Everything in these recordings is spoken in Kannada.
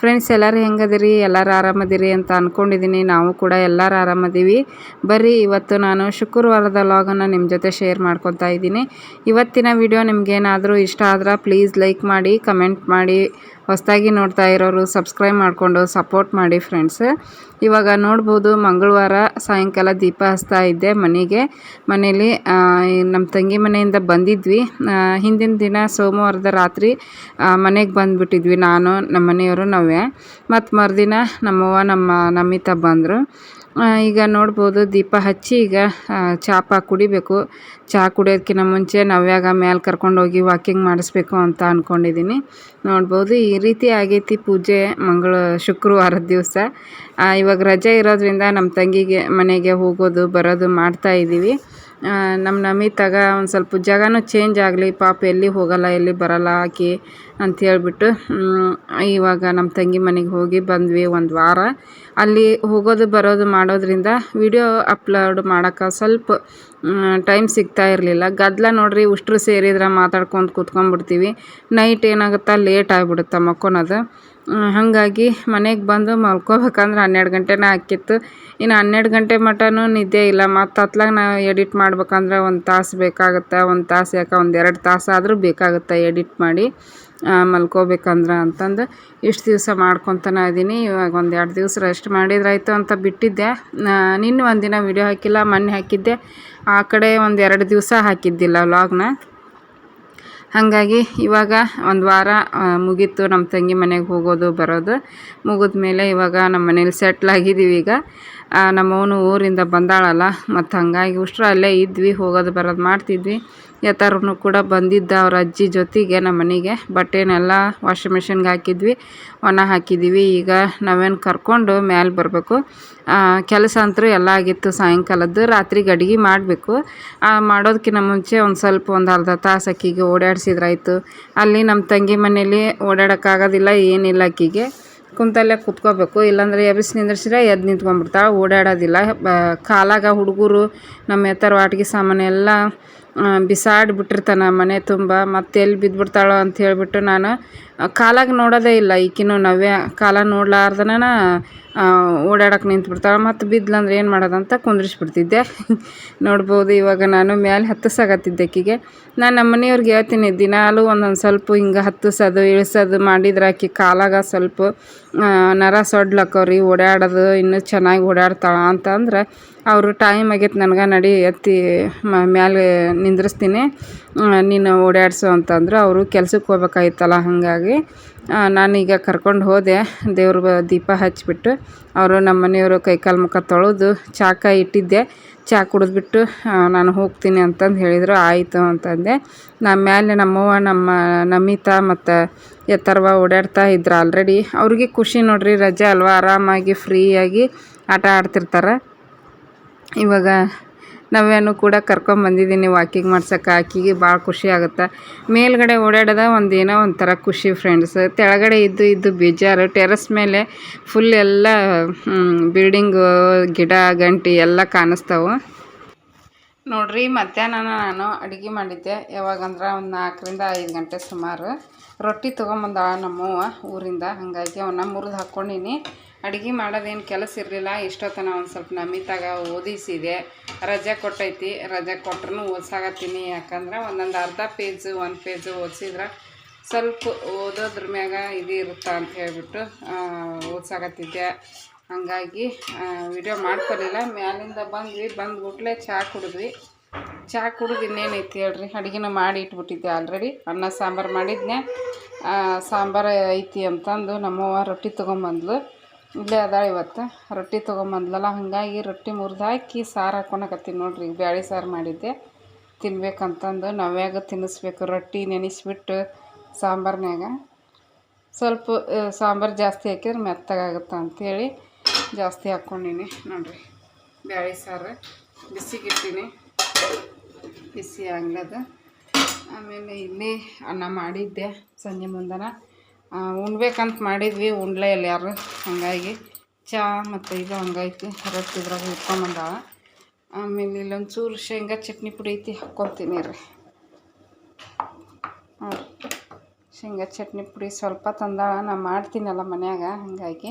friends ಎಲ್ಲರೂ ಹೆಂಗದಿರಿ? ಎಲ್ಲರೂ ಆರಾಮದಿರಿ ಅಂತ ಅಂದ್ಕೊಂಡಿದ್ದೀನಿ ನಾವು ಕೂಡ ಎಲ್ಲರೂ ಆರಾಮದೀವಿ. ಬರ್ರಿ, ಇವತ್ತು ನಾನು ಶುಕ್ರವಾರದ ಲಾಗನ್ನು ನಿಮ್ಮ ಜೊತೆ ಶೇರ್ ಮಾಡ್ಕೊತಾ ಇದ್ದೀನಿ. ಇವತ್ತಿನ ವಿಡಿಯೋ ನಿಮಗೇನಾದರೂ ಇಷ್ಟ ಆದ್ರೆ ಪ್ಲೀಸ್ ಲೈಕ್ ಮಾಡಿ ಕಮೆಂಟ್ ಮಾಡಿ. ಹೊಸದಾಗಿ ನೋಡ್ತಾ ಇರೋರು ಸಬ್ಸ್ಕ್ರೈಬ್ ಮಾಡಿಕೊಂಡು ಸಪೋರ್ಟ್ ಮಾಡಿ ಫ್ರೆಂಡ್ಸ್ ಇವಾಗ ನೋಡ್ಬೋದು, ಮಂಗಳವಾರ ಸಾಯಂಕಾಲ ದೀಪ ಹಚ್ತಾ ಇದ್ದೆ ಮನೆಗೆ. ಮನೇಲಿ ನಮ್ಮ ತಂಗಿ ಮನೆಯಿಂದ ಬಂದಿದ್ವಿ. ಹಿಂದಿನ ದಿನ ಸೋಮವಾರದ ರಾತ್ರಿ ಮನೆಗೆ ಬಂದುಬಿಟ್ಟಿದ್ವಿ ನಾನು ನಮ್ಮ ಮನೆಯವರು, ನಾವೇ ಮತ್ತು ಮರುದಿನ ನಮ್ಮವ್ವ ನಮ್ಮ ನಮಿತ ಬಂದರು. ಈಗ ನೋಡ್ಬೋದು ದೀಪ ಹಚ್ಚಿ ಈಗ ಚಾಪ ಕುಡಿಬೇಕು. ಚಹಾ ಕುಡಿಯೋದಕ್ಕಿಂತ ಮುಂಚೆ ನವ್ಯಾಗ ಮೇಲೆ ಕರ್ಕೊಂಡೋಗಿ ವಾಕಿಂಗ್ ಮಾಡಿಸ್ಬೇಕು ಅಂತ ಅಂದ್ಕೊಂಡಿದ್ದೀನಿ ನೋಡ್ಬೋದು ಈ ರೀತಿ ಆಗೈತಿ ಪೂಜೆ ಮಂಗಳ ಶುಕ್ರವಾರದ ದಿವಸ. ಇವಾಗ ರಜೆ ಇರೋದ್ರಿಂದ ನಮ್ಮ ತಂಗಿಗೆ ಮನೆಗೆ ಹೋಗೋದು, ಬರೋದು ಮಾಡ್ತಾ ಇದ್ದೀವಿ ನಮ್ಮ ನಮಿತಾಗ ಒಂದು ಸ್ವಲ್ಪ ಜಾಗನು ಚೇಂಜ್ ಆಗಲಿ, ಪಾಪ ಎಲ್ಲಿ ಹೋಗಲ್ಲ, ಎಲ್ಲಿ ಬರಲ್ಲ ಆಕಿ ಅಂತ ಹೇಳ್ಬಿಟ್ಟು ಇವಾಗ ನಮ್ಮ ತಂಗಿ ಮನೆಗೆ ಹೋಗಿ ಬಂದ್ವಿ ಒಂದು ವಾರ. ಅಲ್ಲಿ ಹೋಗೋದು ಬರೋದು ಮಾಡೋದ್ರಿಂದ ವಿಡಿಯೋ ಅಪ್ಲೋಡ್ ಮಾಡೋಕ್ಕೆ ಸ್ವಲ್ಪ ಟೈಮ್ ಸಿಗ್ತಾ ಇರಲಿಲ್ಲ. ಗದ್ದಲ ನೋಡ್ರಿ, ಉಷ್ಟ್ರು ಸೇರಿದ್ರೆ ಮಾತಾಡ್ಕೊಂಡು ಕೂತ್ಕೊಂಡ್ಬಿಡ್ತೀವಿ. ನೈಟ್ ಏನಾಗುತ್ತಾ ಲೇಟ್ ಆಗಿಬಿಡುತ್ತೆ ಮಕ್ಕೊಳೋದು ಹಾಗಾಗಿ ಮನೆಗೆ ಬಂದು ಮಲ್ಕೋಬೇಕಂದ್ರೆ ಹನ್ನೆರಡು ಗಂಟೆನೇ ಆಕ್ಕಿತ್ತು ಇನ್ನು ಹನ್ನೆರಡು ಗಂಟೆ ಮಟನೂ ನಿದ್ದೆ ಇಲ್ಲ. ಮತ್ತು ಹತ್ಲಾಗ ನಾವು ಎಡಿಟ್ ಮಾಡ್ಬೇಕಂದ್ರೆ ಒಂದು ತಾಸು ಬೇಕಾಗುತ್ತೆ? ಒಂದು ತಾಸು ಯಾಕೆ ಒಂದು ಎರಡು ತಾಸು ಆದರೂ ಬೇಕಾಗುತ್ತೆ ಎಡಿಟ್ ಮಾಡಿ? ಮಲ್ಕೋಬೇಕಂದ್ರೆ ಅಂತಂದು ಇಷ್ಟು ದಿವಸ ಮಾಡ್ಕೊತಾನೆ ಇದ್ದೀನಿ ಇವಾಗ ಒಂದು ಎರಡು ದಿವಸ ರೆಸ್ಟ್ ಮಾಡಿದ್ರಾಯ್ತು ಅಂತ ಬಿಟ್ಟಿದ್ದೆ. ನಿನ್ನೆ ಒಂದಿನ ವೀಡಿಯೋ ಹಾಕಿಲ್ಲ, ಮೊನ್ನೆ ಹಾಕಿದ್ದೆ. ಆ ಕಡೆ ಒಂದು ಎರಡು ದಿವಸ ಹಾಕಿದ್ದಿಲ್ಲ ವ್ಲಾಗ್ನ ಹಾಗಾಗಿ ಇವಾಗ ಒಂದು ವಾರ ಮುಗೀತು ನಮ್ಮ ತಂಗಿ ಮನೆಗೆ ಹೋಗೋದು, ಬರೋದು. ಮುಗಿದ ಮೇಲೆ ಇವಾಗ ನಮ್ಮ ಮನೇಲಿ ಸೆಟ್ಲಾಗಿದ್ದೀವಿ ಈಗ. ನಮ್ಮವನು ಊರಿಂದ ಬಂದಾಳಲ್ಲ, ಮತ್ತು ಹಾಗಾಗಿ ಉಷ್ಟ್ರ ಅಲ್ಲೇ ಇದ್ವಿ, ಹೋಗೋದು, ಬರೋದು ಮಾಡ್ತಿದ್ವಿ. ಯಥಾರ್ನು ಕೂಡ ಬಂದಿದ್ದ ಅವ್ರ ಅಜ್ಜಿ ಜೊತೆಗೆ ನಮ್ಮ ಮನೆಗೆ. ಬಟ್ಟೆನೆಲ್ಲ ವಾಷಿಂಗ್ ಮಿಷಿನ್ಗೆ ಹಾಕಿದ್ವಿ, ಒಣ ಹಾಕಿದ್ದೀವಿ ಈಗ ನಾವೇನು ಕರ್ಕೊಂಡು ಮ್ಯಾಲೆ ಬರಬೇಕು. ಕೆಲಸ ಅಂತೂ ಎಲ್ಲ ಆಗಿತ್ತು ಸಾಯಂಕಾಲದ್ದು. ರಾತ್ರಿಗೆ ಅಡುಗೆ ಮಾಡಬೇಕು. ಮಾಡೋದಕ್ಕಿಂತ ಮುಂಚೆ ಒಂದು ಸ್ವಲ್ಪ ಒಂದು ಅರ್ಧ ತಾಸು ಅಕ್ಕಿಗೆ ಓಡಾಡಿಸಿದ್ರಾಯ್ತು. ಅಲ್ಲಿ ನಮ್ಮ ತಂಗಿ ಮನೇಲಿ ಓಡಾಡೋಕ್ಕಾಗೋದಿಲ್ಲ, ಏನಿಲ್ಲ ಅಕ್ಕಿಗೆ. ಕುಂತಲ್ಲೇ ಕುತ್ಕೋಬೇಕು. ಇಲ್ಲಾಂದರೆ ಎಬ್ಬಿಸಿ ನಿಂದ್ರಿಸಿದ್ರೆ ಎದ್ದು ನಿಂತ್ಕೊಂಡ್ಬಿಡ್ತಾಳೆ, ಓಡಾಡೋದಿಲ್ಲ. ಕಾಲಾಗ ಹುಡುಗರು, ನಮ್ಮ ಎತ್ತರ ವಾಟ್ಗೆ ಸಾಮಾನು ಎಲ್ಲ ಬಿಸಾಡಿ ಬಿಟ್ಟಿರ್ತಾನೆ ಮನೆ ತುಂಬ. ಮತ್ತೆ ಎಲ್ಲಿ ಬಿದ್ದುಬಿಡ್ತಾಳೋ ಅಂತ ಹೇಳಿಬಿಟ್ಟು ನಾನು ಕಾಲಾಗ ನೋಡೋದೇ ಇಲ್ಲ. ಈಕಿನೂ ನವ್ಯ, ಕಾಲ ನೋಡ್ಲಾರ್ದನ ಓಡಾಡಕ್ಕೆ ನಿಂತ್ಬಿಡ್ತಾಳೆ. ಮತ್ತು ಬಿದ್ಲಂದ್ರೆ ಏನು ಮಾಡೋದಂತ ಕುಂದ್ರಿಸ್ಬಿಡ್ತಿದ್ದೆ. ನೋಡ್ಬೋದು ಇವಾಗ ನಾನು ಮೇಲೆ ಹತ್ತಿಸಾಗತ್ತಿದ್ದೆ ಆಕಿಗೆ ನಾನು ನಮ್ಮ ಮನೆಯವ್ರಿಗೆ ಹೇಳ್ತೀನಿ, ದಿನಾಲೂ ಒಂದೊಂದು ಸ್ವಲ್ಪ ಹಿಂಗೆ ಹತ್ತಿಸೋದು ಇಳಿಸೋದು ಮಾಡಿದ್ರೆ ಆಕಿ ಕಾಲಾಗ ಸ್ವಲ್ಪ ನರ ಸೊಡ್ಲಕ್ಕವ್ರಿ ಓಡಾಡೋದು, ಇನ್ನೂ ಚೆನ್ನಾಗಿ ಓಡಾಡ್ತಾಳೆ ಅಂತಂದ್ರೆ ಅವರು ಟೈಮ್ ಆಗೈತೆ ನನಗೆ, ನಡಿ ಎತ್ತಿ ಮ್ಯಾಲೆ ನಿಂದ್ರಿಸ್ತೀನಿ. ನೀನು ಓಡಾಡಿಸು ಅಂತಂದರು ಅವರು ಕೆಲ್ಸಕ್ಕೆ ಹೋಗ್ಬೇಕಾಗಿತ್ತಲ್ಲ ಹಾಗಾಗಿ. ನಾನೀಗ ಕರ್ಕೊಂಡು ಹೋದೆ. ದೇವ್ರ ದೀಪ ಹಚ್ಚಿಬಿಟ್ಟು ಅವರು ನಮ್ಮ ಮನೆಯವರು ಕೈಕಾಲು ಮುಖ ತೊಳೆದು ಚಾಕ ಇಟ್ಟಿದ್ದೆ. ಚಹಾ ಕುಡಿದ್ಬಿಟ್ಟು ನಾನು ಹೋಗ್ತೀನಿ ಅಂತಂದು ಹೇಳಿದರು. ಆಯಿತು ಅಂತಂದೆ. ನಮ್ಮ ಮೇಲೆ ನಮ್ಮವ್ವ, ನಮ್ಮ ನಮಿತಾ ಮತ್ತು ಎತ್ತರವ ಓಡಾಡ್ತಾ ಇದ್ರು ಆಲ್ರೆಡಿ ಅವ್ರಿಗೆ ಖುಷಿ ನೋಡ್ರಿ, ರಜೆ ಅಲ್ವಾ? ಆರಾಮಾಗಿ ಫ್ರೀಯಾಗಿ ಆಟ ಆಡ್ತಿರ್ತಾರೆ. ಇವಾಗ ನಾವೇನು ಕೂಡ ಕರ್ಕೊಂಬಂದಿದ್ದೀನಿ ವಾಕಿಂಗ್ ಮಾಡ್ಸೋಕೆ ಆಕಿಗೆ ಭಾಳ ಖುಷಿ ಆಗುತ್ತೆ. ಮೇಲ್ಗಡೆ ಓಡಾಡೋದ ಒಂದು ಏನೋ ಒಂಥರ ಖುಷಿ ಫ್ರೆಂಡ್ಸ್ ಕೆಳಗಡೆ ಇದ್ದು ಇದ್ದು ಬೇಜಾರು. ಟೆರೆಸ್ ಮೇಲೆ ಫುಲ್ ಎಲ್ಲ ಬಿಲ್ಡಿಂಗು ಗಿಡ, ಗಂಟಿ ಎಲ್ಲ ಕಾಣಿಸ್ತಾವೆ. ನೋಡ್ರಿ, ಮಧ್ಯಾಹ್ನ ನಾನು ಅಡುಗೆ ಮಾಡಿದ್ದೆ. ಯಾವಾಗಂದ್ರೆ ಒಂದು ನಾಲ್ಕರಿಂದ ಐದು ಗಂಟೆ ಸುಮಾರು. ರೊಟ್ಟಿ ತೊಗೊಂಬಂದ ನಮ್ಮವ್ವ ಊರಿಂದ. ಹಾಗಾಗಿ ಅವನ್ನ ಮುರಿದು ಹಾಕ್ಕೊಂಡಿನಿ ಅಡುಗೆ ಮಾಡೋದೇನು ಕೆಲಸ ಇರಲಿಲ್ಲ, ಇಷ್ಟೊತ್ತನ ಒಂದು ಸ್ವಲ್ಪ ನಮಿತಾಗ ಓದಿಸಿದೆ. ರಜೆ ಕೊಟ್ಟೈತಿ, ರಜೆ ಕೊಟ್ರೂ ಓದ್ಸಾಗತ್ತೀನಿ ಯಾಕಂದ್ರೆ ಒಂದೊಂದು ಅರ್ಧ ಪೇಜು ಒಂದು ಪೇಜು ಓದಿಸಿದ್ರೆ ಸ್ವಲ್ಪ ಓದೋದ್ರ ಮ್ಯಾಗ ಇದು ಇರುತ್ತೆ ಅಂತ ಹೇಳಿಬಿಟ್ಟು ಓದ್ಸಾಗತ್ತಿದ್ದೆ ಹಂಗಾಗಿ ವಿಡಿಯೋ ಮಾಡ್ಕೊಲಿಲ್ಲ. ಮ್ಯಾಲಿಂದ ಬಂದ್ವಿ ಬಂದ್ಬಿಟ್ಲೆ ಚಹಾ ಕುಡಿದ್ವಿ. ಚಹಾ ಕುಡಿದು ಇನ್ನೇನೈತಿ ಹೇಳ್ರಿ? ಅಡುಗೆನ ಮಾಡಿ ಇಟ್ಬಿಟ್ಟಿದ್ದೆ ಆಲ್ರೆಡಿ ಅನ್ನ, ಸಾಂಬಾರು ಮಾಡಿದ್ನೆ. ಸಾಂಬಾರು ಐತಿ ಅಂತಂದು ನಮ್ಮವ್ವ ರೊಟ್ಟಿ ತೊಗೊಂಬಂದ್ಲು. ಇಲ್ಲೇ ಅದ ಇವತ್ತು. ರೊಟ್ಟಿ ತೊಗೊಂಬಂದ್ಲಲ್ಲ ಹಾಗಾಗಿ ರೊಟ್ಟಿ ಮುರಿದು ಹಾಕಿ ಸಾರು ಹಾಕ್ಕೊಳಕತ್ತೀನಿ ನೋಡ್ರಿ. ಬ್ಯಾಳಿ ಸಾರು ಮಾಡಿದ್ದೆ. ತಿನ್ಬೇಕಂತಂದು ನಾವ್ಯಾಗ ತಿನ್ನಿಸ್ಬೇಕು? ರೊಟ್ಟಿ ನೆನೆಸ್ಬಿಟ್ಟು ಸಾಂಬಾರ್ನ್ಯಾಗ. ಸ್ವಲ್ಪ ಸಾಂಬಾರು ಜಾಸ್ತಿ ಹಾಕಿದ್ರೆ ಮೆತ್ತಗಾಗುತ್ತೆ ಅಂಥೇಳಿ ಜಾಸ್ತಿ ಹಾಕ್ಕೊಂಡಿನಿ ನೋಡಿರಿ. ಬ್ಯಾಳಿ ಸಾರು ಬಿಸಿಗಿಟ್ಟಿನಿ. ಬಿಸಿ ಆಗ್ಲದ. ಆಮೇಲೆ ಇಲ್ಲಿ ಅನ್ನ ಮಾಡಿದ್ದೆ ಸಂಜೆ ಮುಂದನ. ಉಣ್ಬೇಕಂತ ಮಾಡಿದ್ವಿ, ಉಣ್ಲೇ ಇಲ್ಲ ಯಾರು. ಹಾಗಾಗಿ ಚಹಾ ಮತ್ತು ಇದು ಹಂಗೈತಿ ರೊಟ್ಟಿ ಇದ್ರಾಗ ಇಟ್ಕೊಂಬಂದಾಳ ಆಮೇಲೆ ಇಲ್ಲೊಂದು ಚೂರು ಶೇಂಗಾ ಚಟ್ನಿ ಪುಡಿ ಐತಿ ಹಾಕ್ಕೊತೀನಿ ರೀ. ಶೇಂಗಾ ಚಟ್ನಿ ಪುಡಿ ಸ್ವಲ್ಪ ತಂದಾಳ, ನಾ ಮಾಡ್ತೀನಲ್ಲ ಮನ್ಯಾಗ, ಹಾಗಾಗಿ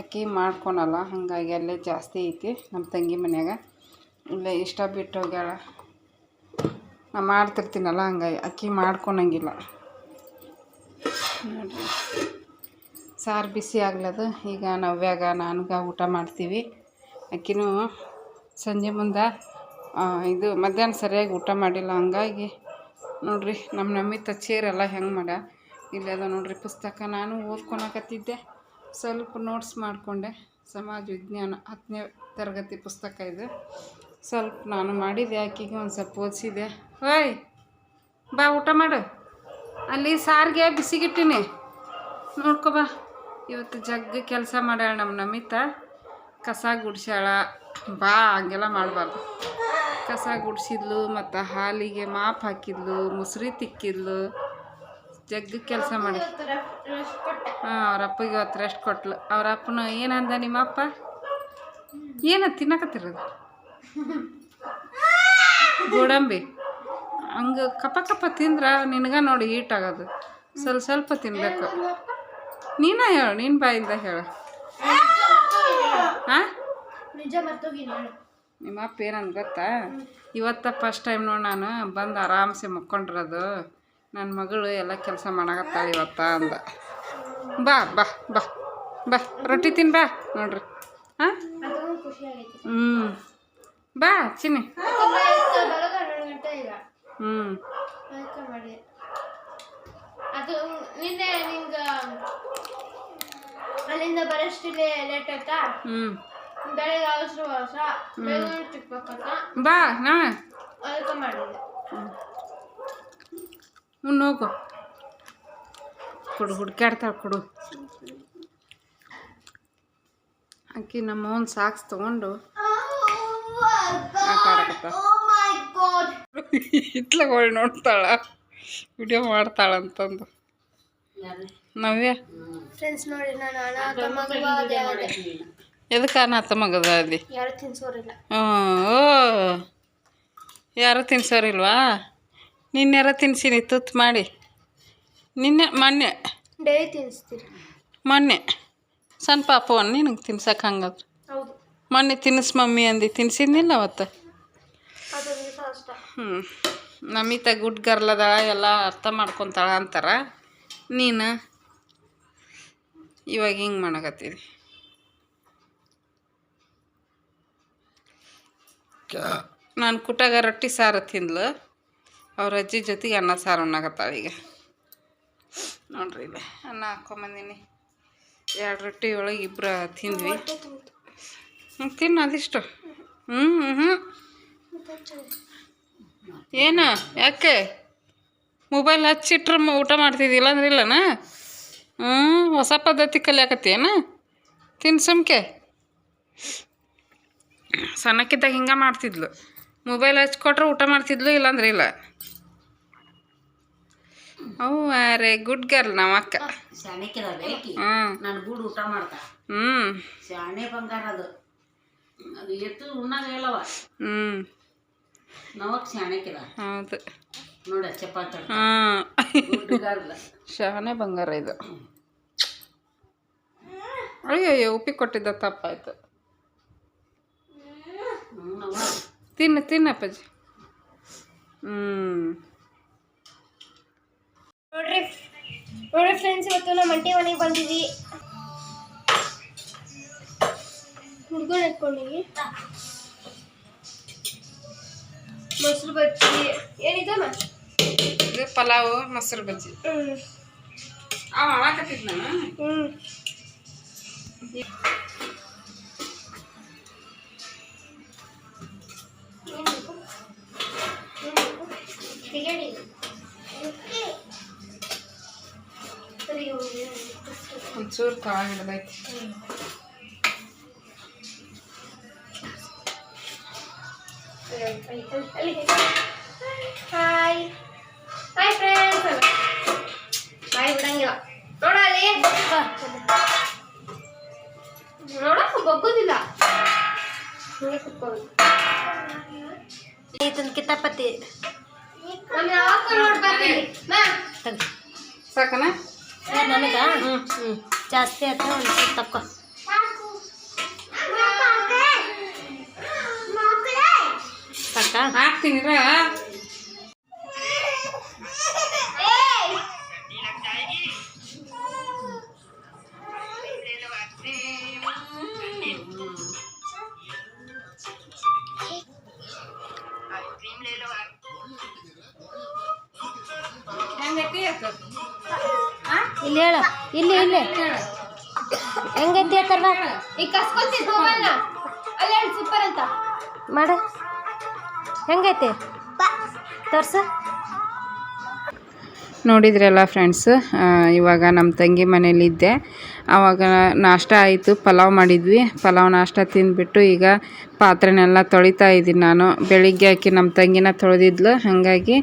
ಅಕ್ಕಿ ಮಾಡ್ಕೊಳಲ್ಲ ಹಾಗಾಗಿ ಅಲ್ಲೇ ಜಾಸ್ತಿ ಐತಿ ನಮ್ಮ ತಂಗಿ ಮನ್ಯಾಗ. ಇಲ್ಲೇ ಇಷ್ಟ ಬಿಟ್ಟು ಹೋಗ್ಯಾಳ. ನಾ ಮಾಡ್ತಿರ್ತೀನಲ್ಲ, ಹಂಗಾಗಿ ಅಕ್ಕಿ ಮಾಡ್ಕೊಳಂಗಿಲ್ಲ ನೋಡ್ರಿ. ಸಾರು ಬಿಸಿ ಆಗ್ಲದು, ಈಗ ನವ್ಯಾಗ ನನಗೆ ಊಟ ಮಾಡ್ತೀವಿ. ಆಕಿನೂ ಸಂಜೆ ಮುಂದೆ ಇದು ಮಧ್ಯಾಹ್ನ ಸರಿಯಾಗಿ ಊಟ ಮಾಡಿಲ್ಲ, ಹಂಗಾಗಿ ನೋಡಿರಿ ನಮ್ಮ ನಮಿತ ಚೇರೆಲ್ಲ ಹೆಂಗೆ ಮಾಡ. ಇಲ್ಲದ ನೋಡ್ರಿ ಪುಸ್ತಕ, ನಾನು ಓದ್ಕೊಳಕತ್ತಿದ್ದೆ. ಸ್ವಲ್ಪ ನೋಟ್ಸ್ ಮಾಡಿಕೊಂಡೆ. ಸಮಾಜ ವಿಜ್ಞಾನ ಹತ್ತನೇ ತರಗತಿ ಪುಸ್ತಕ ಇದು. ಸ್ವಲ್ಪ ನಾನು ಮಾಡಿದೆ, ಆಕೆಗೆ ಒಂದು ಸ್ವಲ್ಪ ಓದಿಸಿದೆ. ಹೋಯ್, ಬಾ ಊಟ ಮಾಡು. ಅಲ್ಲಿ ಸಾರಿಗೆ ಬಿಸಿಗಿಟ್ಟಿನಿ. ನೋಡ್ಕೋ ಬಾ. ಇವತ್ತು ಜಗ್ಗ ಕೆಲಸ ಮಾಡ್ಯಾಳ ನಮ್ಮ ನಮಿತ. ಕಸ ಗುಡ್ಸ್ಯಾಳ. ಬಾ, ಹಂಗೆಲ್ಲ ಮಾಡಬಾರ್ದು. ಕಸ ಗುಡಿಸಿದ್ಲು ಮತ್ತು ಹಾಲಿಗೆ ಮಾಪ್ ಹಾಕಿದ್ಲು, ಮುಸ್ರಿ ತಿಕ್ಕಿದ್ಲು. ಜಗ್ಗ ಕೆಲಸ ಮಾಡಿ. ಹಾಂ, ಅವ್ರ ಅಪ್ಪಗೆ ಇವತ್ತು ರೆಸ್ಟ್ ಕೊಟ್ಲು. ಅವ್ರಪ್ಪನ ಏನಂದ ನಿಮ್ಮ ಅಪ್ಪ? ಏನ ತಿನ್ನಕತ್ತಿರೋದು? ಗೋಡಂಬಿ. ಹಂಗೆ ಕಪ ಕಪ ತಿಂದ್ರೆ ನಿನಗೆ ನೋಡಿ ಹೀಟ್ ಆಗೋದು. ಸ್ವಲ್ಪ ಸ್ವಲ್ಪ ತಿನ್ನಬೇಕು ನೀನ ಹೇಳು ನಿನ್ನ ಬಾಯಿಂದ ಹೇಳು. ಹಾಂ ನಿಮ್ಮ ಅಪ್ಪ ಏನಂದು ಗೊತ್ತಾ? ಇವತ್ತ ಫಸ್ಟ್ ಟೈಮ್ ನೋಡಿ ನಾನು ಬಂದು ಆರಾಮ್ಸೆ ಮುಕ್ಕೊಂಡಿರೋದು. ನನ್ನ ಮಗಳು ಎಲ್ಲ ಕೆಲಸ ಮಾಡಕತ್ತಾಳೆ ಇವತ್ತ ಅಂದ. ಬಾ ಬಾ ಬಾ ಬಾ ರೊಟ್ಟಿ ತಿನ್ ಬಾ ನೋಡ್ರಿ. ಹಾಂ ಹ್ಞೂ ಬಾ ಚಿನ್ನಿ. ಹ್ಞೂ ಅದಕ್ಕೆ ಮಾಡಿ ಅದು ನಿನ್ನೆ ನಿಂಗ ಅಲ್ಲಿಂದ ಬರೋಷ್ಟಿಗೆ ಲೇಟ್ ಆಯ್ತಾ? ಹ್ಞೂ ಬೆಳಗ್ಗೆ ಅವಸರ ಅವಸರ ಬಾ ನಾ. ಅದಕ್ಕೆ ಮಾಡಿದೆ ಹ್ಞೂ ಹೋಗು. ಕೊಡು ಹುಡ್ಕ್ಯಾಡ್ತಾಳೆ ಕೊಡು. ಆಕಿ ನಮ್ಮ ಅವ್ನ ಸಾಕ್ಸ್ ತೊಗೊಂಡು. ಆಟ ಆಡಕತ್ತ? ಹಿತ್ಲಗಳು ನೋಡ್ತಾಳ. ವಿಡಿಯೋ ಮಾಡ್ತಾಳಂತಂದು. ನವ್ಯ? ಫ್ರೆಂಡ್ಸ್ ನೋಡಿ ನಾನು ಅನಾಥ ಮಗುವಾದೆ ಎದಕ್ಕೆ ಅನಾಥ ಮಗದ ಅದಿ ಯಾರು ತಿನ್ಸೋರಿಲ್ಲ. ಓ ಯಾರು ತಿನ್ಸೋರಿಲ್ವಾ? ನಿನ್ನೆರ ತಿನ್ಸಿನಿ ತುತ್ತು ಮಾಡಿ. ನಿನ್ನೆ ಮೊನ್ನೆ. ಡೈಲಿ ತಿನ್ನಿಸ್ತೀರಿ ಮೊನ್ನೆ. ಸಣ್ಣ ಪಾಪವನ್ನ ನಿನಗೆ ತಿನ್ಸಕ್ಕೆ ಹಂಗಾದ್ರೆ? ಹೌದು. ಮೊನ್ನೆ ತಿನ್ನಿಸ್ ಮಮ್ಮಿ ಅಂದು ತಿನ್ಸಿದ್ನಿಲ್ಲ ಅವತ್ತು? ಹ್ಞೂ ನಮಿತ ಗುಡ್ ಗರ್ಲ್ ಅದಾಳ ಎಲ್ಲ ಅರ್ಥ ಮಾಡ್ಕೊತಾಳ ಅಂತಾರ. ನೀನು? ಇವಾಗ ಹಿಂಗೆ ಮಾಡಕತ್ತೀರಿ. ನಾನು ಕುಟಾಗ ರೊಟ್ಟಿ ಸಾರು ತಿಂದ್ಲು. ಅವ್ರ ಅಜ್ಜಿ ಜೊತೆಗೆ ಅನ್ನ ಸಾರು ಉಣ್ಣಾಕತ್ತಾಳ ಈಗ. ನೋಡ್ರಿ ಇಲ್ಲ ಅನ್ನ ಹಾಕೊಂಬಂದೀನಿ. ಎರಡು ರೊಟ್ಟಿ ಒಳಗೆ ಇಬ್ಬರು ತಿಂದ್ವಿ. ತಿನ್ನು ಅದಿಷ್ಟು. ಹ್ಞೂ ಹ್ಞೂ ಏನು? ಯಾಕೆ? ಮೊಬೈಲ್ ಹಚ್ಚಿಟ್ರೆ ಊಟ ಮಾಡ್ತಿದ್ದಿಲ್ಲ ಅಂದ್ರೆ ಇಲ್ಲನ? ಹ್ಞೂ ಹೊಸ ಪದ್ಧತಿ ಕಲಿಯಾಕತ್ತೇನ ತಿನ್ ಸುಮ್ಕೆ. ಸಣ್ಣಕ್ಕಿದ್ದಾಗ ಹಿಂಗೆ ಮಾಡ್ತಿದ್ಲು. ಮೊಬೈಲ್ ಹಚ್ಕೊಟ್ರೆ ಊಟ ಮಾಡ್ತಿದ್ಲು ಇಲ್ಲಾಂದ್ರೆ ಇಲ್ಲ. ಅವು ಅರೆ ಗುಡ್ ಗರ್ಲ್ ನಮ್ಮ ಅಕ್ಕ ಹ್ಞೂ ಹ್ಞೂ. ಹೌದು. ನೋಡ ಚಪಾತಿ. ಹಾಂ. ಗುಡ್ಡುಗಾರಲ್ಲ ಶಾನೆ ಬಂಗಾರ ಇದು. ಅಯ್ಯಯ್ಯೋ ಉಪ್ಪಿ ಕೊಟ್ಟಿದ್ದ ತಪ್ಪಾಯ್ತು. ತಿನ್ನ ತಿನ್ನಪ್ಪಾಜಿ ಹ್ಞೂ ನೋಡ್ರಿ. ನೋಡ್ರಿ ಫ್ರೆಂಡ್ಸ್ ಇವತ್ತು ನಮ್ಮ ಅಂಟಿ ಮನೆಗೆ ಬಂದಿದ್ವಿ. ಎತ್ಕೊಂಡಿವಿ ಮೊಸರು ಬಜ್ಜಿ ಏನಿದಮ್ಮ ಇದು ಪಲಾವು ಮೊಸರು ಬಜ್ಜಿ. ಹ್ಞೂ ಅವ ಹಾಕತ್ತಿದ್ ನಾನು ಹ್ಞೂ ಒಂಚೂರು ಹಾಯ್ ಹಾಯ್ ಫ್ರೆಂಡ್ಸ್ ಬಾಯ್ ಬಿಡಂಗಿಲ್ಲ. ನೋಡ ಅಲ್ಲಿ. ನೋಡ ಬಗ್ಗೋದಿಲ್ಲ. ಹಿಂಗೆ ಕುತ್ಕೊಳ್ಳಿ ಇದೊಂದು ಕಿತಾಪತಿ ನಾನು ಯಾವಾಗ ನೋಡಿ ಬರ್ತೀನಿ ಮಾ. ಸಾಕನ? ನನಗ? ಹ್ಞೂ ಜಾಸ್ತಿ ಆಯ್ತು ಒಂದು ತಕ್ಕೋ ಸಾಕ ಹಾಕ್ತೀನಿ ಹೆಂಗೈತಿ ಇಲ್ಲಿ ಹೇಳು ಇಲ್ಲಿ ಇಲ್ಲಿ ಹೆಂಗೈತಿ ಅತ್ತಲ್ಲ ಈಗ ಕಸ್ಕೊಂತೀನಿ ಹೋಗಲ್ಲ ಅಲ್ಲೇ ಸೂಪರ್ ಅಂತ ಮಾಡ ಹೆಂಗೈತಿ? ತೋರ್ಸ. ನೋಡಿದ್ರಲ್ಲ ಫ್ರೆಂಡ್ಸ್ ಇವಾಗ ನಮ್ಮ ತಂಗಿ ಮನೇಲಿದ್ದೆ. ಆವಾಗ ನಾಷ್ಟ ಆಯಿತು, ಪಲಾವ್ ಮಾಡಿದ್ವಿ. ಪಲಾವ್ ನಾಷ್ಟ ತಿಂದುಬಿಟ್ಟು ಈಗ ಪಾತ್ರೆನೆಲ್ಲ ತೊಳಿತಾ ಇದ್ದೀನಿ ನಾನು. ಬೆಳಿಗ್ಗೆ ಆಕಿ ನಮ್ಮ ತಂಗಿನ ತೊಳೆದಿದ್ಲು. ಹಾಗಾಗಿ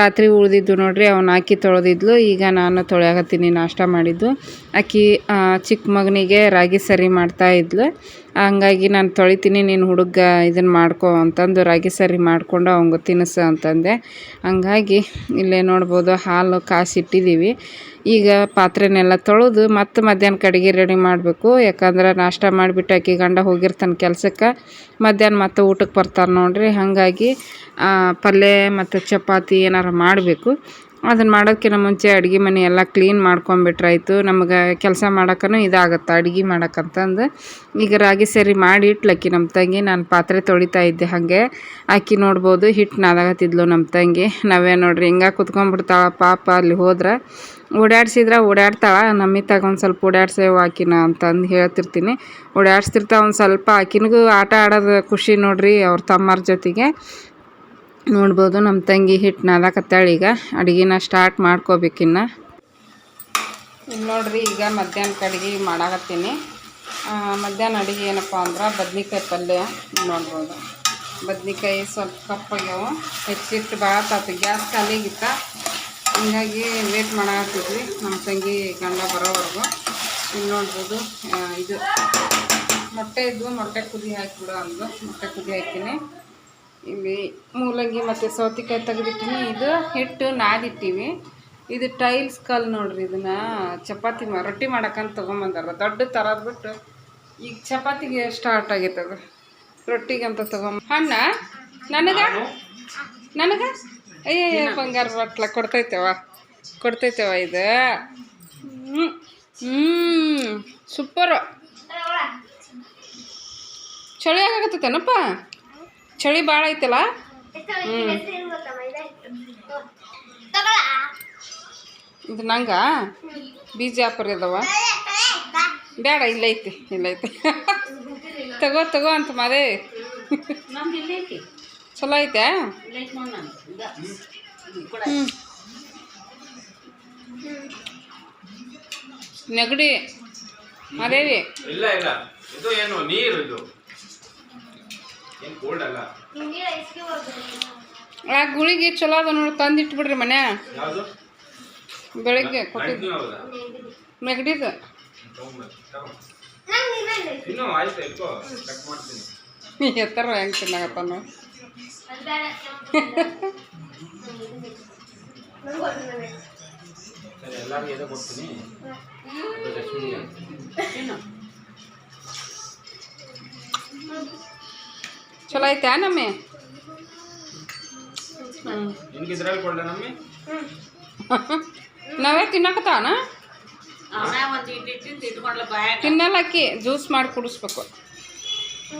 ರಾತ್ರಿ ಉಳಿದಿದ್ದು ನೋಡ್ರಿ, ಅವನು ಹಾಕಿ ತೊಳೆದಿದ್ಲು. ಈಗ ನಾನು ತೊಳೆಯಾಕತ್ತೀನಿ ನಾಷ್ಟ ಮಾಡಿದ್ದು. ಆಕಿ ಚಿಕ್ಕ ಮಗನಿಗೆ ರಾಗಿ ಸರಿ ಮಾಡ್ತಾ ಇದ್ಲು. ಹಂಗಾಗಿ ನಾನು ತೊಳಿತೀನಿ, ನೀನು ಹುಡುಗ ಇದನ್ನು ಮಾಡ್ಕೊ ಅಂತಂದು ರಾಗಿ ಸರಿ ಮಾಡಿಕೊಂಡು ಅವಂಗೆ ತಿನ್ನಿಸು ಅಂತಂದೆ. ಹಂಗಾಗಿ ಇಲ್ಲೇ ನೋಡ್ಬೋದು, ಹಾಲು ಕಾಸಿಟ್ಟಿದ್ದೀವಿ. ಈಗ ಪಾತ್ರೆನೆಲ್ಲ ತೊಳೆದು ಮತ್ತೆ ಮಧ್ಯಾಹ್ನ ಅಡುಗೆ ರೆಡಿ ಮಾಡಬೇಕು. ಯಾಕಂದ್ರೆ ನಾಷ್ಟ ಮಾಡಿಬಿಟ್ಟು ಆಕೆ ಗಂಡ ಹೋಗಿರ್ತಾನೆ ಕೆಲಸಕ್ಕೆ. ಮಧ್ಯಾಹ್ನ ಮತ್ತೆ ಊಟಕ್ಕೆ ಬರ್ತಾರೆ ನೋಡ್ರಿ. ಹಾಗಾಗಿ ಪಲ್ಯ ಮತ್ತು ಚಪಾತಿ ಏನಾರು ಮಾಡಬೇಕು. ಅದನ್ನು ಮಾಡೋದಕ್ಕಿಂತ ಮುಂಚೆ ಅಡುಗೆ ಮನೆ ಎಲ್ಲ ಕ್ಲೀನ್ ಮಾಡ್ಕೊಂಬಿಟ್ರಾಯ್ತು. ನಮಗೆ ಕೆಲಸ ಮಾಡೋಕ್ಕೂ ಇದಾಗುತ್ತೆ ಅಡುಗೆ ಮಾಡೋಕ್ಕಂತಂದು. ಈಗ ರಾಗಿ ಸರಿ ಮಾಡಿ ಇಟ್ಲಕ್ಕಿ ನಮ್ಮ ತಂಗಿ. ನಾನು ಪಾತ್ರೆ ತೊಳಿತಾ ಇದ್ದೆ ಹಾಗೆ. ಅಕ್ಕಿ ನೋಡ್ಬೋದು ಹಿಟ್ಟು ನಾದಾಗತ್ತಿದ್ಲು ನಮ್ಮ ತಂಗಿ. ನಾವೇ ನೋಡ್ರಿ, ಹಿಂಗೆ ಕುತ್ಕೊಂಡ್ಬಿಡ್ತಾಳ ಪಾಪ ಅಲ್ಲಿ ಹೋದ್ರೆ. ಓಡಾಡ್ಸಿದ್ರೆ ಓಡಾಡ್ತಾಳೆ ನಮ್ಮಿತ್ತಾಗ ಒಂದು ಸ್ವಲ್ಪ ಓಡಾಡ್ಸೇವು ಆಕಿನ ಅಂತಂದು ಹೇಳ್ತಿರ್ತೀನಿ. ಓಡಾಡ್ಸ್ತಿರ್ತಾವ ಒಂದು ಸ್ವಲ್ಪ, ಆಕಿನಿಗೂ ಆಟ ಆಡೋದು ಖುಷಿ ನೋಡ್ರಿ ಅವ್ರ ತಮ್ಮರ ಜೊತೆಗೆ. ನೋಡ್ಬೋದು ನಮ್ಮ ತಂಗಿ ಹಿಟ್ಟು ನಾದಾಕತ್ತಾಳ ಈಗ, ಅಡುಗೆನ ಸ್ಟಾರ್ಟ್ ಮಾಡ್ಕೋಬೇಕಿನ್ನ ನೋಡ್ರಿ ಈಗ ಮಧ್ಯಾಹ್ನಕ್ಕೆ ಅಡುಗೆ ಮಾಡಾಕತ್ತೀನಿ. ಮಧ್ಯಾಹ್ನ ಅಡುಗೆ ಏನಪ್ಪ ಅಂದ್ರೆ ಬದ್ನಿಕಾಯಿ ಪಲ್ಯ ನೋಡ್ಬೋದು. ಬದ್ನಿಕಾಯಿ ಸ್ವಲ್ಪ ಕಪ್ಪಾಗ್ಯಾವ ಹೆಚ್ಚಿಟ್ಟು ಭಾಳ ತಾತು, ಗ್ಯಾಸ್ ಖಾಲಿಗಿತ್ತ. ಹಿಂಗಾಗಿ ವೇಟ್ ಮಾಡಾಕತ್ತಿದ್ವಿ. ನಮ್ಮ ತಂಗಿ ಗಂಡ ಬರೋವರೆಗೂ. ಇಲ್ಲಿ ನೋಡ್ಬೋದು ಇದು ಮೊಟ್ಟೆ ಇದ್ದು ಮೊಟ್ಟೆ ಕುದಿ ಹಾಕಿಬಿಡು ಅಂದು ಮೊಟ್ಟೆ ಕುದಿ ಹಾಕಿನಿ. ಇಲ್ಲಿ ಮೂಲಂಗಿ ಮತ್ತು ಸೌತೆಕಾಯಿ ತೆಗೆದಿಟ್ಟಿನಿ. ಇದು ಹಿಟ್ಟು ನಾದಿಟ್ಟಿವಿ. ಇದು ಟೈಲ್ಸ್ ಕಲ್ ನೋಡ್ರಿ ಇದನ್ನ ಚಪಾತಿ ಮಾ ರೊಟ್ಟಿ ಮಾಡಕ್ಕಂತ ತೊಗೊಂಬಂದಾರ. ದೊಡ್ಡ ಥರದ್ ಬಿಟ್ಟು ಈಗ ಚಪಾತಿಗೆ ಸ್ಟಾರ್ಟ್ ಆಗೈತೆ ಅದು. ರೊಟ್ಟಿಗೆ ಅಂತ ತೊಗೊಂಬ ಅಣ್ಣ ನನಗ? ನನಗ? ಅಯ್ಯಯ್ಯ ಬಂಗಾರ ಬಟ್ಲ ಕೊಡ್ತೈತೆವ ಕೊಡ್ತೈತೆವ ಇದು. ಹ್ಞೂ ಸೂಪರ್ ಸೂಪರು ಚಳಿ ಆಗತ್ತೇನಪ್ಪ ಚಳಿ ಭಾಳ ಐತಲ್ಲ? ಇದು ನಂಗ? ಬೀಜ ಆಪರ್ ಇದಾವ ಬೇಡ ಇಲ್ಲೈತಿ ಇಲ್ಲೈತಿ ತಗೋ ತಗೋ ಅಂತ ಮಾದೇ. ಚಲೋ ಐತೆ? ನೆಗಡಿ. ಅದೇವಿ ಇಲ್ಲ ಇಲ್ಲ. ಇದು ಏನು ನೀರು ಇದು? ಏನು ಕೋಲ್ಡ್ ಅಲ್ಲ? ಆ ಗುಳಿಗೆ ಚಲೋ ಅದ ನೋಡಿ ತಂದಿಟ್ಬಿಡ್ರಿ ಮನೆ ಬೆಳಿಗ್ಗೆ ಕೊಟ್ಟಿದ್ದು. ನೆಗಡಿದ. ಎತ್ತರ ಹೆಂಗೆ ತಿನ್ನಾಗತ್ತಾನ ಸರಿ ಎಲ್ಲರಿಗೂ ಎದೆ ಕೊಡ್ತೀನಿ ಅದು ಲಕ್ಷ್ಮಿಗೆ. ಚಲೋ ಐತೆ ನಮ್ಮಿ ಹ್ಞೂ ನಿನ್ಗೆ ಇದ್ರಲ್ಲಿ ಕೊಡ್ಲ ನಮ್ಮಿ ನಾವೇ ತಿನ್ನಕತ್ತಾನ ಅವನ ಒಂದು ಇಟ್ಟಿಟ್ಟು ಇಟ್ಕೊಂಡ್ಲ ಬಾಯಾಗ ತಿನ್ನಲ್ಲ ಅಕ್ಕಿ ಜ್ಯೂಸ್ ಮಾಡಿ ಕುಡಿಸ್ಬೇಕು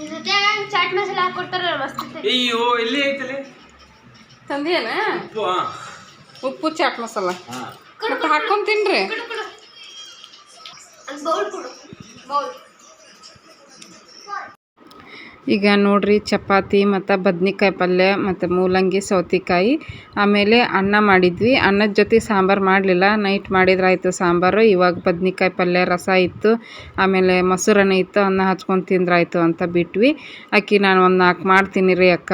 ಜೊತೆ ಚಾಟ್ ಮಸಾಲ ಹಾಕೊಡ್ತಾರ ಮಸ್ತ್ ಅಯ್ಯೋ ಇಲ್ಲಿ ಐತಲೆ? ತಂದೇನ ಉಪ್ಪು ಹಾ. ಉಪ್ಪು ಚಾಟ್ ಮಸಾಲ ಹಾಕೊಂಡ್ ತಿನ್ರಿ. ಬೌಲ್ ಕೊಡು ಬೌಲ್ ಈಗ ನೋಡ್ರಿ ಚಪಾತಿ ಮತ್ತು ಬದ್ನಿಕಾಯಿ ಪಲ್ಯ ಮತ್ತು ಮೂಲಂಗಿ, ಸೌತೆಕಾಯಿ. ಆಮೇಲೆ ಅನ್ನ ಮಾಡಿದ್ವಿ. ಅನ್ನದ ಜೊತೆ ಸಾಂಬಾರು ಮಾಡಲಿಲ್ಲ. ನೈಟ್ ಮಾಡಿದ್ರಾಯಿತು ಸಾಂಬಾರು. ಇವಾಗ ಬದ್ನಿಕಾಯಿ ಪಲ್ಯ ರಸ ಇತ್ತು. ಆಮೇಲೆ ಮೊಸರನ್ನ ಇತ್ತು. ಅನ್ನ ಹಚ್ಕೊಂಡು ತಿಂದ್ರಾಯ್ತು ಅಂತ ಬಿಟ್ವಿ. ಅಕ್ಕಿ ನಾನು ಒಂದು ನಾಲ್ಕು ಮಾಡ್ತೀನಿ ರೀ ಅಕ್ಕ.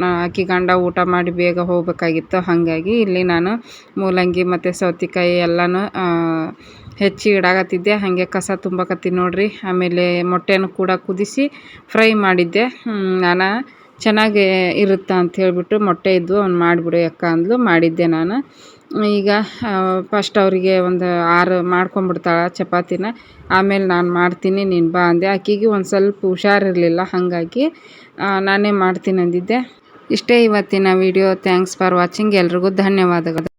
ನಾ ಅಕ್ಕಿ ಗಂಡ ಊಟ ಮಾಡಿ ಬೇಗ ಹೋಗಬೇಕಾಗಿತ್ತು. ಹಾಗಾಗಿ ಇಲ್ಲಿ ನಾನು ಮೂಲಂಗಿ ಮತ್ತು ಸೌತೆಕಾಯಿ ಎಲ್ಲನೂ ಹೆಚ್ಚಿ ಇಡಾಕತ್ತಿದ್ದೆ. ಹಾಗೆ ಕಸ ತುಂಬಕತ್ತೀನಿ ನೋಡ್ರಿ. ಆಮೇಲೆ ಮೊಟ್ಟೆನೂ ಕೂಡ ಕುದಿಸಿ ಫ್ರೈ ಮಾಡಿದ್ದೆ. ನಾನು ಚೆನ್ನಾಗಿ ಇರುತ್ತೆ ಅಂತ ಹೇಳ್ಬಿಟ್ಟು ಮೊಟ್ಟೆ ಇದ್ವು ಅವ್ನು ಮಾಡಿಬಿಡು ಅಕ್ಕ ಅಂದ್ಲು. ಮಾಡಿದ್ದೆ ನಾನು. ಈಗ ಫಸ್ಟ್ ಅವರಿಗೆ ಒಂದು ಆರು ಮಾಡ್ಕೊಂಬಿಡ್ತಾಳೆ ಚಪಾತಿನ. ಆಮೇಲೆ ನಾನು ಮಾಡ್ತೀನಿ, ನೀನು ಬಾ ಅಂದೆ. ಆಕೆಗೆ ಒಂದು ಸ್ವಲ್ಪ ಹುಷಾರಿರಲಿಲ್ಲ, ಹಾಗಾಗಿ ನಾನೇ ಮಾಡ್ತೀನಿ ಅಂದಿದ್ದೆ. ಇಷ್ಟೇ ಇವತ್ತಿನ ವಿಡಿಯೋ. ಥ್ಯಾಂಕ್ಸ್ ಫಾರ್ ವಾಚಿಂಗ್ ಎಲ್ರಿಗೂ ಧನ್ಯವಾದಗಳು.